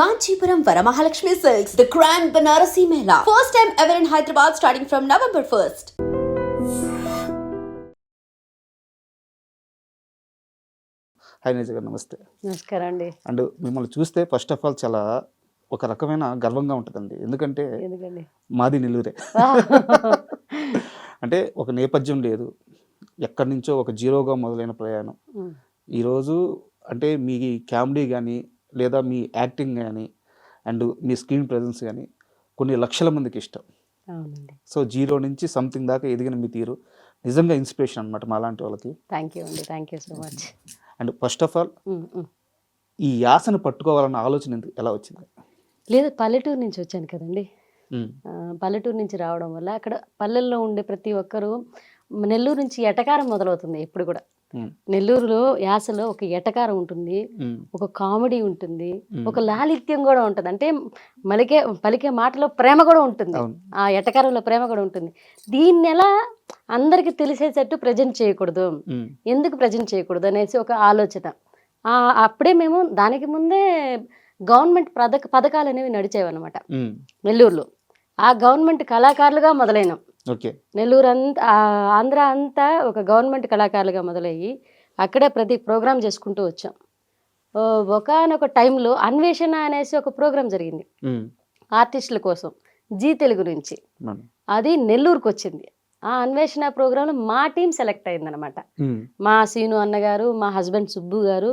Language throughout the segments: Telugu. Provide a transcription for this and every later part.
Kanchipuram Varamahalakshmi Silks, the grand Banarasi Mela. First time ever in Hyderabad starting from November 1st. Hi Nija గారు నమస్తే. నమస్కారం అండి. అండ్ మిమ్మల్ని చూస్తే ఫస్ట్ ఆఫ్ ఆల్ చాలా ఒక రకమైన గర్వంగా ఉంటుందండి. ఎందుకంటే ఎందుకండి? మాది నెల్లూరే. అంటే ఒక నేపథ్యం లేదు. ఎక్కడి నుంచో ఒక జీరోగా మొదలైన ప్రయాణం. ఈరోజు అంటే మీ కామెడీ కానీ లేదా మీ యాక్టింగ్ కానీ అండ్ మీ స్క్రీన్ ప్రజెన్స్ కానీ కొన్ని లక్షల మందికి ఇష్టం. సో జీరో నుంచి సంథింగ్ దాకా ఎదిగిన మీ తీరు నిజంగా ఇన్స్పిరేషన్ అనమాట మా లాంటి వాళ్ళకి. థ్యాంక్ యూ అండి. Thank you so much. And first of all ఈ యాసను పట్టుకోవాలన్న ఆలోచన ఎందుకు- ఎలా వచ్చింది? లేదు పల్లెటూరు నుంచి వచ్చాను కదండి. పల్లెటూరు నుంచి రావడం వల్ల అక్కడ పల్లెల్లో ఉండే ప్రతి ఒక్కరూ నెల్లూరు నుంచి ఎటకారం మొదలవుతుంది ఎప్పుడు కూడా. నెల్లూరులో యాసలో ఒక ఎటకారం ఉంటుంది ఒక కామెడీ ఉంటుంది. ఒక లాలిత్యం కూడా ఉంటుంది. అంటే మలికే పలికే మాటలో ప్రేమ కూడా ఉంటుంది. ఆ ఎటకారంలో ప్రేమ కూడా ఉంటుంది. దీన్ని ఎలా అందరికీ తెలిసేటట్టు ప్రజెంట్ చేయకూడదు? ఎందుకు ప్రజెంట్ చేయకూడదు అనేసి ఒక ఆలోచన. ఆ, అప్పుడే మేము దానికి ముందే గవర్నమెంట్ పథక పథకాలు అనేవి నడిచేవన్నమాట. నెల్లూరులో. ఆ గవర్నమెంట్ కళాకారులుగా మొదలైనాం. నెల్లూరు అంతా ఆంధ్ర అంతా ఒక గవర్నమెంట్ కళాకారులుగా మొదలయ్యి అక్కడే ప్రతి ప్రోగ్రామ్ చేసుకుంటూ వచ్చాం. ఒకనొక టైంలో అన్వేషణ అనేసి ఒక ప్రోగ్రాం జరిగింది. ఆర్టిస్టుల కోసం జీ తెలుగు నుంచి. అది నెల్లూరుకు వచ్చింది ఆ అన్వేషణ ప్రోగ్రాంలో మా టీం సెలెక్ట్ అయిందనమాట మా సీను అన్నగారు మా హస్బెండ్ సుబ్బు గారు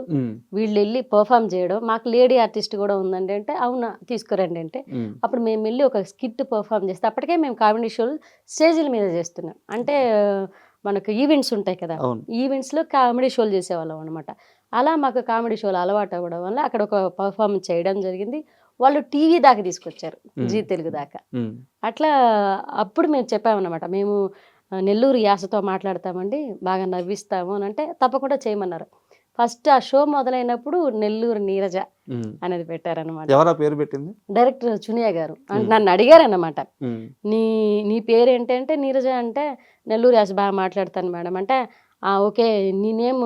వీళ్ళు వెళ్ళి పర్ఫామ్ చేయడం మాకు లేడీ ఆర్టిస్ట్ కూడా ఉందండి అంటే అవునా తీసుకురండి అంటే అప్పుడు మేము వెళ్ళి ఒక స్కిట్ పర్ఫామ్ చేస్తే అప్పటికే మేము కామెడీ షోలు స్టేజీల మీద చేస్తున్నాం. అంటే మనకు ఈవెంట్స్ ఉంటాయి కదా అవును. ఈవెంట్స్లో కామెడీ షోలు చేసేవాళ్ళం అనమాట అలా మాకు కామెడీ షోలు అలవాటు అవ్వడం వల్ల అక్కడ ఒక పర్ఫార్మెన్స్ చేయడం జరిగింది. వాళ్ళు టీవీ దాకా తీసుకొచ్చారు జీ తెలుగు దాకా. అట్లా అప్పుడు మేము చెప్పామన్నమాట మేము నెల్లూరు యాసతో మాట్లాడతామండి బాగా నవ్విస్తాము అని అంటే తప్పకుండా చేయమన్నారు. ఫస్ట్ ఆ షో మొదలైనప్పుడు నెల్లూరు నీరజ. అనేది పెట్టారనమాట ఎవరా పేరు పెట్టింది? డైరెక్టర్ చునియా గారు. నన్ను అడిగారన్నమాట ఉమ్, నీ నీ పేరు ఏంటంటే నీరజ అంటే నెల్లూరు యాస బాగా మాట్లాడతాను మేడం. అంటే "ఆ, ఓకే నీ నేమ్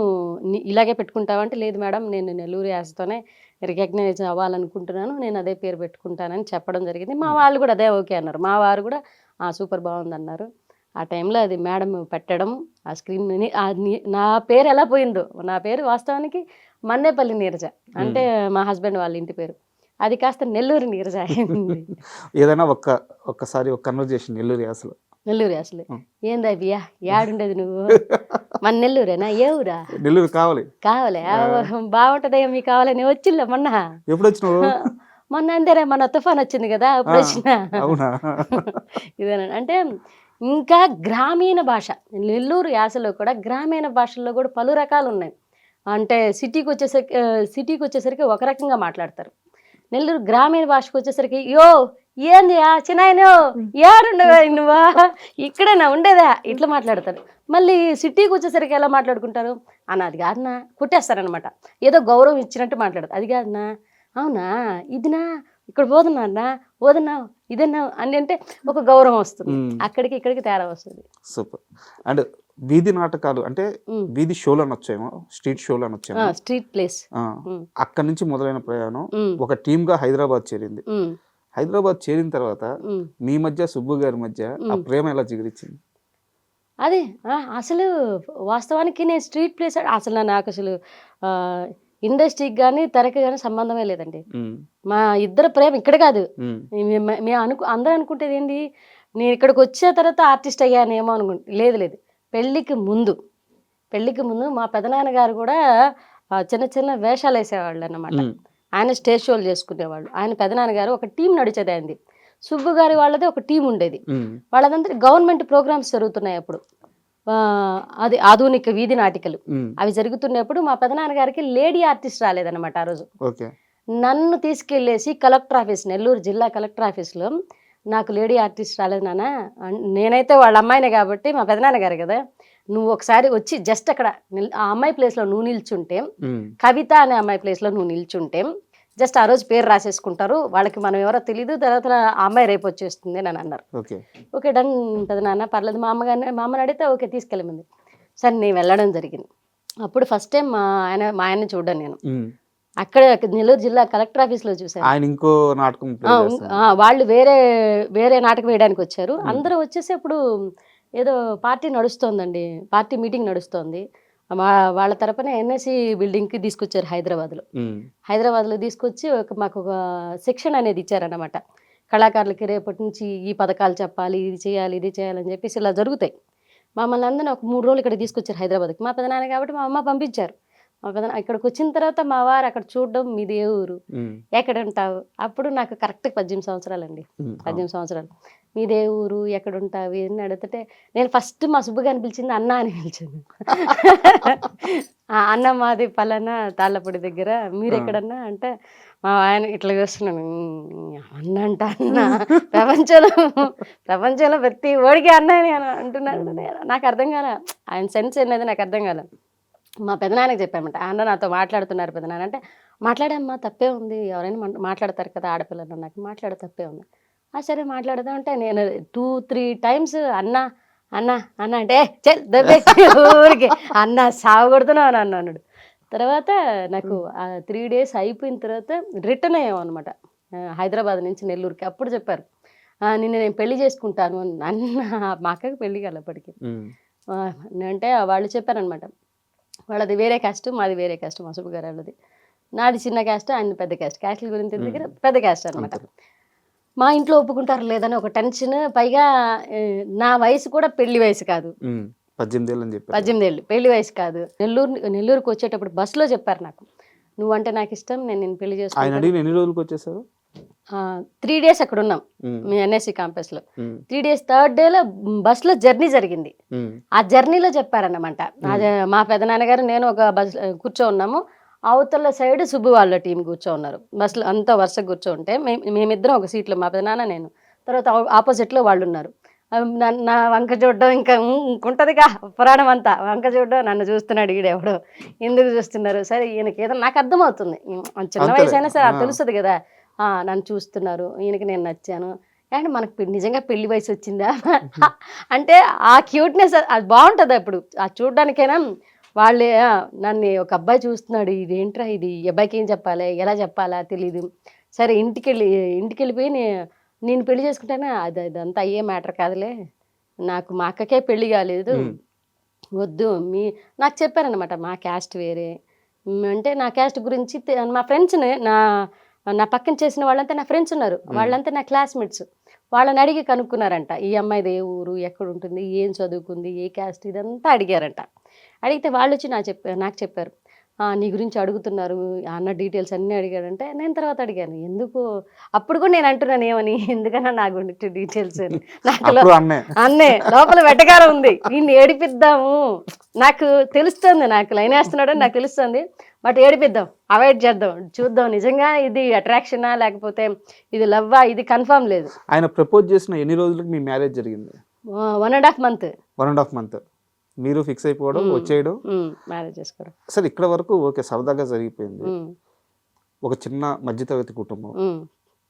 నీ- ఇలాగే పెట్టుకుంటావంటే లేదు మేడం నేను నెల్లూరు యాసతోనే రికగ్నైజ్ అవ్వాలనుకుంటున్నాను నేను అదే పేరు పెట్టుకుంటానని చెప్పడం జరిగింది. మా వాళ్ళు కూడా అదే ఓకే అన్నారు. మా వారు కూడా "ఆ, సూపర్ బాగుంది అన్నారు ఆ టైంలో అది మేడం పెట్టడం ఆ స్క్రీన్ నా పేరు ఎలా పోయిందో నా పేరు వాస్తవానికి మన్నేపల్లి నీరజ. అంటే మా హస్బెండ్ వాళ్ళ ఇంటి పేరు. అది కాస్త నెల్లూరు నీరజ అయింది. ఏదైనా ఒక్క ఒక్కసారి ఒక కన్వర్జేషన్ నెల్లూరు యాసలో నెల్లూరు అసలు. ఏందా బియ్యా యాడుండేది నువ్వు? మన నెల్లూరేనా? ఏ ఊరా నెల్లూరు కావాలి. కావాలే. బాగుంటదయ్యా మీకు కావాలని. వచ్చిల్ల మొన్న? ఎప్పుడు వచ్చినావు మొన్న అంతేరా మన తుఫాన్ వచ్చింది కదా అప్పుడు. వచ్చిన ఇదేనండి. అంటే ఇంకా గ్రామీణ భాష నెల్లూరు యాసలో కూడా గ్రామీణ భాషల్లో కూడా పలు రకాలు ఉన్నాయి అంటే సిటీకి వచ్చేసరికి సిటీకి వచ్చేసరికి ఒక రకంగా మాట్లాడతారు. నెల్లూరు గ్రామీణ భాషకు వచ్చేసరికి యో ఏంది ఆ చిన్నాయనో? ఏడుండవా నువ్వా? ఇక్కడేనా ఉండేదా? ఇట్లా మాట్లాడతారు. మళ్ళీ సిటీకి వచ్చేసరికి ఎలా మాట్లాడుకుంటారు? అన్న అది కాదన్నా కుట్టేస్తారనమాట ఏదో గౌరవం ఇచ్చినట్టు మాట్లాడతారు. అది కాదన్నా అవునా? ఇదినా? ఇక్కడ పోతున్నా అన్న పోదన్నా ఇదన్నా అని అంటే ఒక గౌరవం వస్తుంది. అక్కడికి ఇక్కడికి తేడా వస్తుంది. సూపర్. అండ్ వీధి నాటకాలు అంటే. వీధి షోలు అనొచ్చేమో స్ట్రీట్ షోలు అనొచ్చేమో స్ట్రీట్ ప్లేస్. అక్కడి నుంచి మొదలైన ప్రయాణం ఒక టీమ్గా హైదరాబాద్ చేరింది. హైదరాబాద్ చేరిన తర్వాత. మీ మధ్య సుబ్బు గారి మధ్య ఆ. ప్రేమ ఎలా చిగురిచ్చింది? అదే అసలు వాస్తవానికి నేను స్ట్రీట్ ప్లేస్ అసలు నాకు అసలు ఇండస్ట్రీకి కానీ తెరకి కానీ సంబంధమే లేదండి. మా ఇద్దరు ప్రేమ ఇక్కడ కాదు. మేము అనుకు అందరూ అనుకుంటేది ఏంటి నేను ఇక్కడికి వచ్చిన తర్వాత ఆర్టిస్ట్ అయ్యానేమో అనుకుంటు లేదు లేదు. పెళ్ళికి ముందు పెళ్ళికి ముందు మా పెదనాన్నగారు కూడా చిన్న చిన్న వేషాలు వేసేవాళ్ళు అన్నమాట ఆయన స్టేజ్ షోలు చేసుకునేవాళ్ళు. ఆయన పెదనాన్నగారు ఒక టీం నడిచేది ఆయనది. సుబ్బు గారి వాళ్ళది ఒక టీం ఉండేది. వాళ్ళదంతా గవర్నమెంట్ ప్రోగ్రామ్స్ జరుగుతున్నాయి అప్పుడు. ఆ, అది ఆధునిక వీధి నాటికలు. అవి జరుగుతున్నప్పుడు మా పెదనాన్నగారికి లేడీ ఆర్టిస్ట్ రాలేదన్నమాట ఆ రోజు. నన్ను తీసుకెళ్ళేసి కలెక్టర్ ఆఫీస్ నెల్లూరు జిల్లా కలెక్టర్ ఆఫీస్లో నాకు లేడీ ఆర్టిస్ట్ రాలేదు నాన్న. నేనైతే వాళ్ళ అమ్మాయినే కాబట్టి మా పెదనాన్నగారు కదా. నువ్వు ఒకసారి వచ్చి జస్ట్ అక్కడ ఆ అమ్మాయి ప్లేస్లో నువ్వు నిల్చుంటే కవిత అనే అమ్మాయి ప్లేస్లో నువ్వు నిల్చుంటే జస్ట్ ఆ రోజు పేరు రాసేసుకుంటారు. వాళ్ళకి మనం ఎవరో తెలియదు తర్వాత ఆ అమ్మాయి రేపు వచ్చేస్తుంది అని అన్నారు. ఓకే. డన్ ఉంటుంది నాన్న పర్లేదు. మా అమ్మగారిని మా అమ్మని అడిగితే ఓకే తీసుకెళ్ళమంది. సరే నేను వెళ్ళడం జరిగింది. అప్పుడు ఫస్ట్ టైం మా ఆయన మా ఆయన్ని చూడ్డాను నేను. అక్కడ నెల్లూరు జిల్లా కలెక్టర్ ఆఫీస్లో చూశాను. ఆయన ఇంకో నాటకం వాళ్ళు వేరే వేరే నాటకం వేయడానికి వచ్చారు. అందరూ వచ్చేసి అప్పుడు ఏదో పార్టీ నడుస్తోందండి. పార్టీ మీటింగ్ నడుస్తోంది. వా- వాళ్ళ తరపున ఎన్ఎస్సి బిల్డింగ్కి తీసుకొచ్చారు హైదరాబాద్లో. హైదరాబాద్లో తీసుకొచ్చి ఒక మాకు ఒక సెక్షన్ అనేది ఇచ్చారన్నమాట. కళాకారులకి రేపటి నుంచి ఈ పథకాలు చెప్పాలి ఇది చేయాలి ఇది చేయాలని చెప్పేసి ఇలా జరుగుతాయి. మమ్మల్ని అందరినీ ఒక మూడు రోజులు ఇక్కడ తీసుకొచ్చారు హైదరాబాద్కి. మా పెదనాన్న కాబట్టి మా అమ్మ పంపించారు. మా ఇక్కడికి వచ్చిన తర్వాత మా వారు అక్కడ చూడడం మీది ఊరు. ఎక్కడ ఉంటావు అప్పుడు నాకు కరెక్ట్ పద్దెనిమిది సంవత్సరాలండి. ఉమ్, పద్దెనిమిది సంవత్సరాలు. మీదే ఊరు ఎక్కడ ఉంటావు అని అడిగితే నేను ఫస్ట్ మా సుబ్బుగాని పిలిచింది అన్న అని పిలిచింది. ఆ అన్న మాది పలానా తాళ్ళపూడి దగ్గర. మీరు. ఎక్కడన్నా అంటే మా ఆయన ఇట్లా చూస్తున్నాను "ఉమ్, అన్న అంట అన్న. ప్రపంచంలో ప్రపంచంలో ప్రతి ఓడికి అన్న అని అంటున్నాడు. నాకు అర్థం కాల. ఆయన సెన్స్ అనేది నాకు అర్థం కాల. మా పెదనాన్నకి చెప్పామంట అన్న నాతో మాట్లాడుతున్నారు పెదనాన్న. అంటే మాట్లాడమ్మా తప్పే ఉంది ఎవరైనా మాట్లాడతారు కదా ఆడపిల్లలు నాకు మాట్లాడ తప్పే ఉంది. "ఆ, సరే మాట్లాడదాం అంటే నేను టూ త్రీ టైమ్స్ అన్న అన్న అన్న అంటే "ఏ, చెల్ దబ్బే ఊరికి అన్న సాగు కొడుతున్నావు అని అన్న అన్నాడు. తర్వాత నాకు ఆ త్రీ డేస్ అయిపోయిన తర్వాత రిటర్న్ అయ్యాం అనమాట హైదరాబాద్ నుంచి నెల్లూరుకి. అప్పుడు చెప్పారు "ఆ, నిన్ను నేను పెళ్ళి చేసుకుంటాను అని అన్న మా అక్కకి పెళ్ళి కాలే అప్పటికి. ఉమ్, ఆ, అంటే వాళ్ళు చెప్పారనమాట వాళ్ళది వేరే క్యాస్ట్ మాది వేరే క్యాస్ట్ మా సుబ్బు గారు వాళ్ళది. నాది చిన్న క్యాస్ట్ ఆయన పెద్ద క్యాస్ట్ క్యాస్ట్ల గురించి దగ్గర పెద్ద క్యాస్ట్ అనమాట. మా ఇంట్లో ఒప్పుకుంటారు లేదని ఒక టెన్షన్ పైగా నా వయసు కూడా పెళ్ళి వయసు కాదు. పద్దెనిమిది ఏళ్ళు అని చెప్పారు. పద్దెనిమిది ఏళ్ళు పెళ్ళి వయసు కాదు. నెల్లూరు నెల్లూరుకి వచ్చేటప్పుడు బస్సులో చెప్పారు నాకు. నువ్వంటే నాకు ఇష్టం నేను నేను పెళ్ళి అడిగిన ఎన్ని రోజులకు వచ్చేసారు? త్రీ డేస్ అక్కడ ఉన్నాం మీ ఎన్ఎస్సి క్యాంపస్లో ఉమ్, త్రీ డేస్ థర్డ్ డేలో బస్సులో జర్నీ జరిగింది. ఆ జర్నీలో చెప్పారన్నమాట. మా పెదనాన్నగారు నేను ఒక బస్ కూర్చో ఉన్నాము. అవతల సైడ్ సుబ్బు వాళ్ళ టీం కూర్చో ఉన్నారు. బస్సులో అంతా వరుసగా కూర్చో ఉంటే మేము మేమిద్దరం ఒక సీట్లో మా పెదనాన్న నేను. తర్వాత ఆపోజిట్లో వాళ్ళు ఉన్నారు. నా- వంక చూడడం ఇంకా ఉంటుందిగా పురాణం అంతా. వంక చూడడం నన్ను చూస్తున్నాడు ఈడెవడో ఎందుకు చూస్తున్నారు? సరే ఈయనకి ఏదో నాకు అర్థమవుతుంది. చిన్న. వయసు అయినా సరే. తెలుస్తుంది కదా. నన్ను చూస్తున్నారు ఈయనకి నేను నచ్చాను. అండ్ మనకు నిజంగా పెళ్ళి వయసు వచ్చిందా? అంటే ఆ క్యూట్నెస్ అది బాగుంటుంది అప్పుడు ఆ చూడడానికైనా? వాళ్ళే "ఆ, నన్ను ఒక అబ్బాయి చూస్తున్నాడు ఇది? ఏంట్రా ఇది అబ్బాయికి ఏం చెప్పాలి? ఎలా చెప్పాలా తెలీదు. సరే ఇంటికి వెళ్ళి ఇంటికి వెళ్ళిపోయి నేను పెళ్ళి చేసుకుంటానే? అది అదంతా అయ్యే మ్యాటర్ కాదులే. నాకు మా అక్కకే పెళ్ళి కాలేదు. వద్దు. మీ నాకు చెప్పారనమాట మా క్యాస్ట్ వేరే. అంటే నా క్యాస్ట్ గురించి మా ఫ్రెండ్స్ని నా నా పక్కన చేసిన వాళ్ళంతా నా ఫ్రెండ్స్ ఉన్నారు. వాళ్ళంతా నా క్లాస్మేట్స్ వాళ్ళని అడిగి కనుక్కున్నారంట ఈ అమ్మాయిది ఏ ఊరు ఎక్కడ ఉంటుంది ఏం చదువుకుంది ఏ క్యాస్ట్ ఇదంతా అడిగారంట. అడిగితే వాళ్ళు వచ్చి నా చెప్పారు నాకు చెప్పారు "ఆ, నీ గురించి అడుగుతున్నారు అన్న డీటెయిల్స్ అన్నీ అడిగాడంటే నేను తర్వాత అడిగాను ఎందుకు? అప్పుడు కూడా నేను అంటున్నాను ఏమని? ఎందుకన్నా నా గురించి డీటెయిల్స్ అని? నాకు అన్నే. లోపల వెటకారం ఉంది. వీడిని ఏడిపిద్దాము. నాకు తెలుస్తుంది నాకు లైన్ వేస్తున్నాడని నాకు తెలుస్తుంది. బట్ ఏడిపిద్దాం అవాయిడ్ చేద్దాం. చూద్దాం నిజంగా ఇది అట్రాక్షనా లేకపోతే ఇది లవ్వా? ఇది కన్ఫర్మ్ లేదు. ఆయన ప్రపోజ్ చేసిన ఎన్ని రోజులకు మీ మ్యారేజ్ జరిగింది? One and half month. One and half month. మీరు ఫిక్స్ అయిపోవడం. వచ్చేయడం? మ్యారేజ్ చేసుకోవడం. అసలు ఇక్కడ వరకు ఓకే సరదాగా జరిగిపోయింది. ఒక చిన్న మధ్యతరగతి కుటుంబం.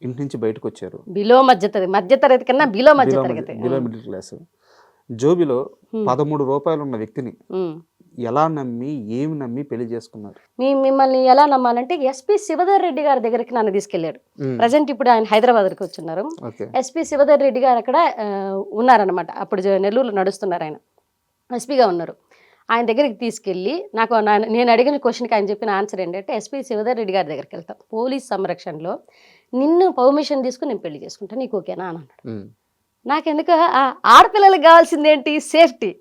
ఇంటి నుంచి బయటకు వచ్చారు. బిలో మధ్య తరగతి మధ్య తరగతి కన్నా బిలో మధ్య తరగతి బిలో మిడిల్ క్లాస్. జోబిలో. పదమూడు రూపాయలు ఉన్న వ్యక్తిని. ఎలా నమ్మి ఏమి నమ్మి పెళ్ళి చేసుకున్నారు? మీ మిమ్మల్ని ఎలా నమ్మాలంటే ఎస్పి శివధర్ రెడ్డి గారి దగ్గరికి నన్ను తీసుకెళ్ళాడు ప్రజెంట్ ఇప్పుడు ఆయన హైదరాబాద్కి వచ్చున్నారు ఓకే. ఎస్పి శివధర్ రెడ్డి గారు అక్కడ ఆ, ఉన్నారన్నమాట. అప్పుడు నెల్లూరులో నడుస్తున్నారు ఆయన. ఎస్పీగా ఉన్నారు. ఆయన దగ్గరికి తీసుకెళ్ళి నాకు నేను అడిగిన క్వశ్చన్కి ఆయన చెప్పిన ఆన్సర్ ఏంటంటే ఎస్పీ శివధర్ రెడ్డి గారి దగ్గరికి వెళ్తాం. పోలీస్ సంరక్షణలో నిన్ను పర్మిషన్ తీసుకుని నేను పెళ్ళి చేసుకుంటాను నీకు ఓకేనా అని అన్నాడు. నాకెందుకు? ఆ ఆడపిల్లలకు కావాల్సింది ఏంటి సేఫ్టీ.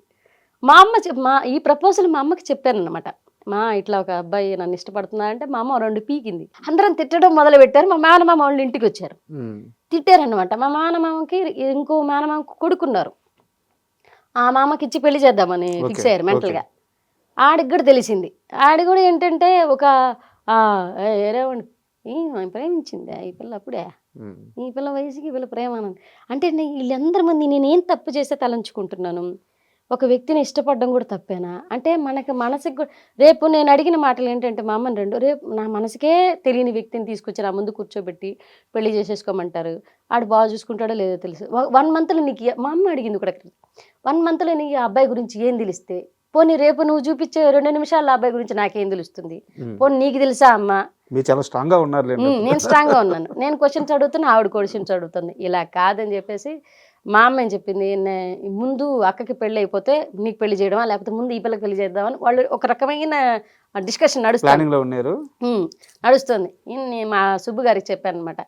మా అమ్మ మా ఈ ప్రపోజల్ మా అమ్మకి చెప్పాను అనమాట మా ఇట్లా ఒక అబ్బాయి నన్ను ఇష్టపడుతున్నా అంటే మా అమ్మ రెండు పీకింది. అందరం తిట్టడం మొదలు పెట్టారు మా మేనమామ వాళ్ళు ఇంటికి వచ్చారు. తిట్టారనమాట మా మేనమామకి ఇంకో మేనమామకి కొడుకున్నారు. ఆ మామకి ఇచ్చి పెళ్ళి చేద్దామని ఫిక్స్ అయ్యారు. మెంటల్గా. ఆడికి కూడా తెలిసింది. ఆడి కూడా ఏంటంటే ఒక ఏరేవండి ప్రేమించింది? ఈ పిల్ల అప్పుడే? ఈ పిల్ల వయసుకి ఈ పిల్ల ప్రేమ. అంటే వీళ్ళందరి మంది నేనేం తప్పు చేస్తే తలంచుకుంటున్నాను? ఒక వ్యక్తిని ఇష్టపడడం కూడా తప్పేనా? అంటే మనకి మనసుకి రేపు నేను అడిగిన మాటలు ఏంటంటే మా అమ్మని రెండు రేపు నా మనసుకే తెలియని వ్యక్తిని తీసుకొచ్చి నా ముందు కూర్చోబెట్టి పెళ్ళి చేసేసుకోమంటారు. ఆడు బాగా చూసుకుంటాడో లేదో తెలుసు. వన్ మంత్లో నీకు మా అమ్మ అడిగింది కూడా వన్ మంత్లో నీకు ఆ అబ్బాయి గురించి ఏం తెలిస్తే పోనీ రేపు నువ్వు చూపించే రెండు నిమిషాల్లో ఆ అబ్బాయి గురించి నాకేం తెలుస్తుంది? పోనీ నీకు తెలుసా అమ్మ? మీరు చాలా స్ట్రాంగ్గా ఉన్నారు నేను స్ట్రాంగ్గా ఉన్నాను. నేను క్వశ్చన్స్ అడుగుతున్నా ఆవిడ క్వశ్చన్స్ అడుగుతుంది. ఇలా కాదని చెప్పేసి మా అమ్మ ఏం చెప్పింది? ముందు అక్కకి పెళ్ళి అయిపోతే నీకు పెళ్ళి చేయడమా? లేకపోతే ముందు ఈ పిల్లకి పెళ్ళి చేద్దామని వాళ్ళు ఒక రకమైన డిస్కషన్ నడుస్తుంది. ప్లానింగ్లో ఉన్నారు. ఉమ్, నడుస్తుంది. ఇన్ని మా సుబ్బు గారికి చెప్పాను అనమాట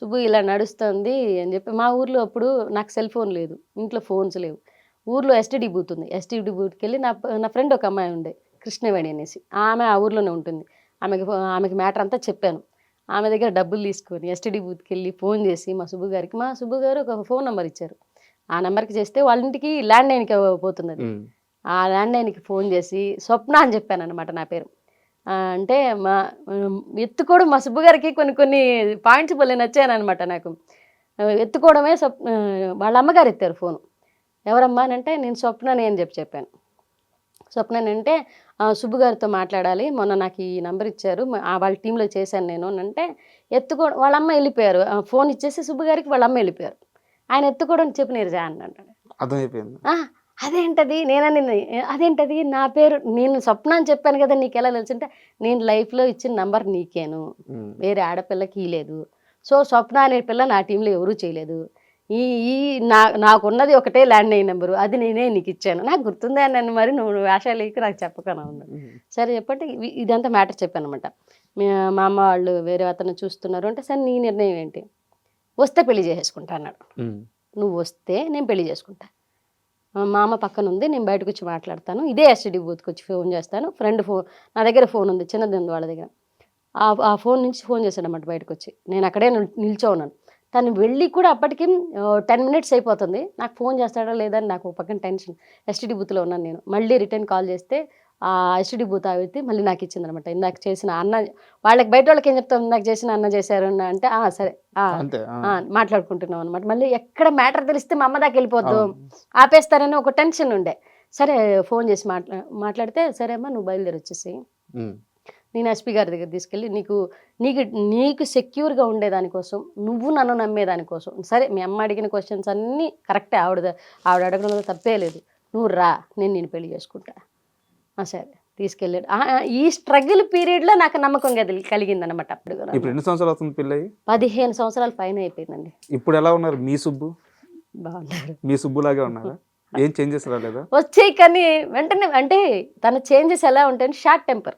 సుబ్బు ఇలా నడుస్తుంది అని చెప్పి మా ఊర్లో అప్పుడు నాకు సెల్ ఫోన్ లేదు. ఇంట్లో ఫోన్స్ లేవు. ఊర్లో ఎస్టీడీ బూత్ ఉంది. ఎస్టీడీ బూత్కి వెళ్ళి నా నా ఫ్రెండ్ ఒక అమ్మాయి ఉండే కృష్ణవేణి అనేసి. ఆమె ఆ ఊర్లోనే ఉంటుంది. ఆమెకి ఆమెకి మ్యాటర్ అంతా చెప్పాను. ఆమె దగ్గర డబ్బులు తీసుకొని ఎస్టీడీ బూత్కి వెళ్ళి ఫోన్ చేసి మా సుబ్బు గారికి మా సుబ్బు గారు ఒక ఫోన్ నెంబర్ ఇచ్చారు. ఆ నెంబర్కి చేస్తే వాళ్ళ ఇంటికి ల్యాండ్ లైన్కి పోతుంది. ఆ ల్యాండ్ లైన్కి ఫోన్ చేసి స్వప్న అని చెప్పాను అనమాట నా పేరు. అంటే మా ఎత్తుకోవడం మా సుబ్బు గారికి కొన్ని కొన్ని పాయింట్స్ భలే నచ్చాను అనమాట నాకు. ఎత్తుకోవడమే స్వప్ ఆ, వాళ్ళ అమ్మగారు ఎత్తారు ఫోన్. ఎవరమ్మా అని అంటే నేను స్వప్నని అని చెప్పి చెప్పాను. స్వప్నని అంటే "ఆ, సుబ్బు గారితో మాట్లాడాలి. మొన్న నాకు ఈ నంబర్ ఇచ్చారు. వాళ్ళ టీంలో చేశాను నేను అని అంటే ఎత్తుకో వాళ్ళ అమ్మ వెళ్ళిపోయారు. ఫోన్ ఇచ్చేసి సుబ్బు గారికి వాళ్ళ అమ్మ వెళ్ళిపోయారు. ఆయన ఎత్తుకోవడం చెప్పి నీరజా అన్నాడు. అర్థమైపోయింది. "ఆ, అదేంటది? నేనని అదేంటది? నా పేరు నేను స్వప్న అని చెప్పాను కదా నీకు ఎలా తెలుసు అంటే నేను లైఫ్లో ఇచ్చిన నంబర్ నీకేను. వేరే ఆడపిల్లకి ఇలేదు సో స్వప్న అనే పిల్ల నా టీంలో ఎవరూ చేయలేదు. ఈ ఈ నా నాకున్నది ఒకటే ల్యాండ్ అయిన నెంబరు. అది నేనే నీకు ఇచ్చాను. నాకు గుర్తుందే అన్నాను మరి నువ్వు వేషాలేకి నాకు చెప్పకనా ఉన్నాడు ఉమ్. సరే చెప్పంటే ఇవి- ఇదంతా మ్యాటర్ చెప్పాను అనమాట మా అమ్మ వాళ్ళు వేరే అతను చూస్తున్నారు అంటే సరే నీ నిర్ణయం ఏంటి? వస్తే పెళ్ళి చేసేసుకుంటా అన్నాడు. నువ్వు వస్తే నేను పెళ్ళి చేసుకుంటా. మా అమ్మ పక్కన ఉంది నేను బయటకు వచ్చి మాట్లాడతాను. ఇదే ఎస్టీడీ బూత్కి వచ్చి ఫోన్ చేస్తాను. ఫ్రెండ్ ఫోన్ నా దగ్గర ఫోన్ ఉంది చిన్నది ఉంది వాళ్ళ దగ్గర. ఆ ఫోన్ నుంచి ఫోన్ చేశాడన్నమాట బయటకు వచ్చి. నేను అక్కడే నిల్- నిల్చో ఉన్నాను. తను వెళ్ళి కూడా అప్పటికి టెన్ మినిట్స్ అయిపోతుంది. నాకు ఫోన్ చేస్తాడా లేదా అని నాకు పక్కన టెన్షన్. ఎస్టీడీ బూత్లో ఉన్నాను నేను. మళ్ళీ రిటర్న్ కాల్ చేస్తే ఆ ఎస్టీడీ బూత్ ఆవితే మళ్ళీ నాకు ఇచ్చింది అనమాట ఇందాక చేసిన అన్న వాళ్ళకి బయట వాళ్ళకి ఏం చెప్తాం ఇందాక చేసిన అన్న చేశారు అన్న అంటే "ఆ, సరే మాట్లాడుకుంటున్నాం అనమాట మళ్ళీ ఎక్కడ మ్యాటర్ తెలిస్తే మా అమ్మ దాకా వెళ్ళిపోద్దు. ఆపేస్తారని ఒక టెన్షన్ ఉండే. సరే ఫోన్ చేసి మాట్లా మాట్లాడితే సరే అమ్మా నువ్వు బయలుదేరి వచ్చేసి. నేను ఎస్పీ గారి దగ్గర తీసుకెళ్ళి నీకు నీకు నీకు సెక్యూర్గా ఉండేదానికోసం నువ్వు నన్ను నమ్మేదానికోసం సరే మీ అమ్మ అడిగిన క్వశ్చన్స్ అన్నీ కరెక్టే. ఆవిడ ఆవిడ అడగడంలో తప్పే లేదు. నువ్వు రా నేను నేను పెళ్ళి చేసుకుంటా. సరే తీసుకెళ్ళాడు. ఆ, ఆ, ఈ స్ట్రగుల్ పీరియడ్లో నాకు నమ్మకం కదిలి- కలిగిందనమాట అప్పుడు ఇప్పుడు ఎన్ని సంవత్సరాలు అవుతుంది పదిహేను సంవత్సరాల పైన అయిపోయిందండి. ఇప్పుడు ఎలా ఉన్నారు మీ సుబ్బు? బాగున్నారు మీ సుబ్బులాగే ఉన్నారా? ఏం చేంజెస్ రాలేదా? వచ్చాయి కానీ వెంటనే అంటే తన చేంజెస్ ఎలా ఉంటాయని షార్ట్ టెంపర్.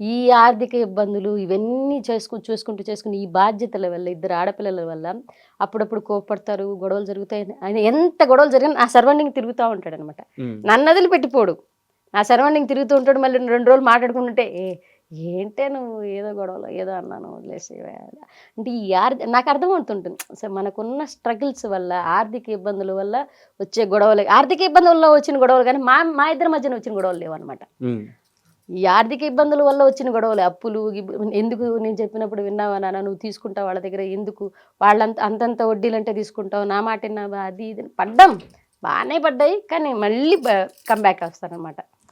ఈ ఆర్థిక ఇబ్బందులు ఇవన్నీ చేసుకు చూసుకుంటూ చేసుకుని ఈ బాధ్యతల వల్ల ఇద్దరు ఆడపిల్లల వల్ల అప్పుడప్పుడు కోపడతారు గొడవలు జరుగుతాయి. ఆయన ఎంత గొడవలు జరిగినా నా సర్వెండింగ్ తిరుగుతూ ఉంటాడు అనమాట. నన్ను వదిలిపెట్టిపోడు నా సర్వెండింగ్ తిరుగుతూ ఉంటాడు మళ్ళీ రెండు రోజులు మాట్లాడుకుంటుంటే ఏ ఏంటే నువ్వు ఏదో గొడవలు ఏదో అన్నాను వదిలేసి అంటే ఈ ఆర్థ నాకు అర్థమవుతుంటుంది. సో మనకున్న స్ట్రగుల్స్ వల్ల ఆర్థిక ఇబ్బందుల వల్ల వచ్చే గొడవలు ఆర్థిక ఇబ్బందుల వల్ల వచ్చిన గొడవలు కానీ మా మా ఇద్దరి మధ్యన వచ్చిన గొడవలు లేవు అనమాట ఉమ్. ఈ ఆర్థిక ఇబ్బందుల వల్ల వచ్చిన గొడవలు అప్పులు ఎందుకు నేను చెప్పినప్పుడు విన్నావా నాన్న నువ్వు తీసుకుంటావు వాళ్ళ దగ్గర ఎందుకు వాళ్ళంత అంతంత వడ్డీలంటే తీసుకుంటావు నా మాట విన్నావా అది ఇది పడ్డాం. బాగానే పడ్డాయి కానీ మళ్ళీ కంబ్యాక్ వస్తారనమాట